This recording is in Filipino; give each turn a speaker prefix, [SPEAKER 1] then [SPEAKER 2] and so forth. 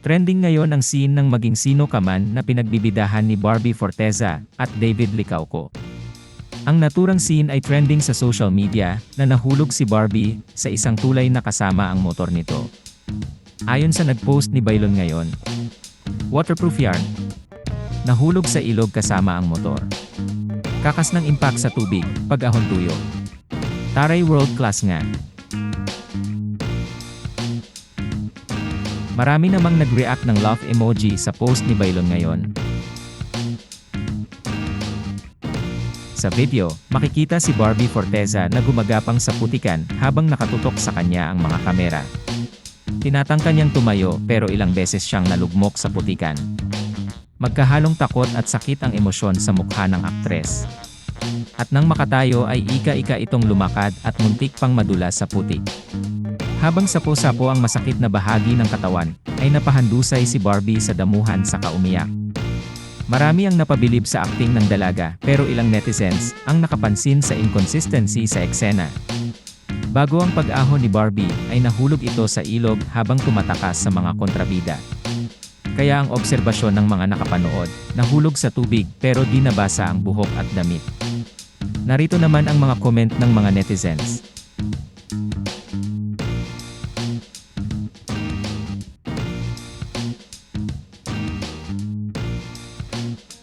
[SPEAKER 1] Trending ngayon ang scene ng maging sino ka man na pinagbibidahan ni Barbie Forteza at David Licauco. Ang naturang scene ay trending sa social media na nahulog si Barbie sa isang tulay na kasama ang motor nito. Ayon sa nagpost ni Bailon ngayon, waterproof yarn, nahulog sa ilog kasama ang motor. Kakas ng impact sa tubig, pag-ahon tuyo. Taray world class nga. Marami namang nag-react ng love emoji sa post ni Bailon ngayon. Sa video, makikita si Barbie Forteza na gumagapang sa putikan habang nakatutok sa kanya ang mga kamera. Tinatangka niyang tumayo pero ilang beses siyang nalugmok sa putikan. Magkahalong takot at sakit ang emosyon sa mukha ng aktres. At nang makatayo ay ika-ika itong lumakad at muntik pang madula sa putik. Habang sapo-sapo ang masakit na bahagi ng katawan, ay napahandusay si Barbie sa damuhan sa kaumiyak. Marami ang napabilib sa akting ng dalaga, pero ilang netizens ang nakapansin sa inconsistency sa eksena. Bago ang pag-ahon ni Barbie, ay nahulog ito sa ilog habang tumatakas sa mga kontrabida. Kaya ang obserbasyon ng mga nakapanood, nahulog sa tubig pero di nabasa ang buhok at damit. Narito naman ang mga comment ng mga netizens. mm-hmm.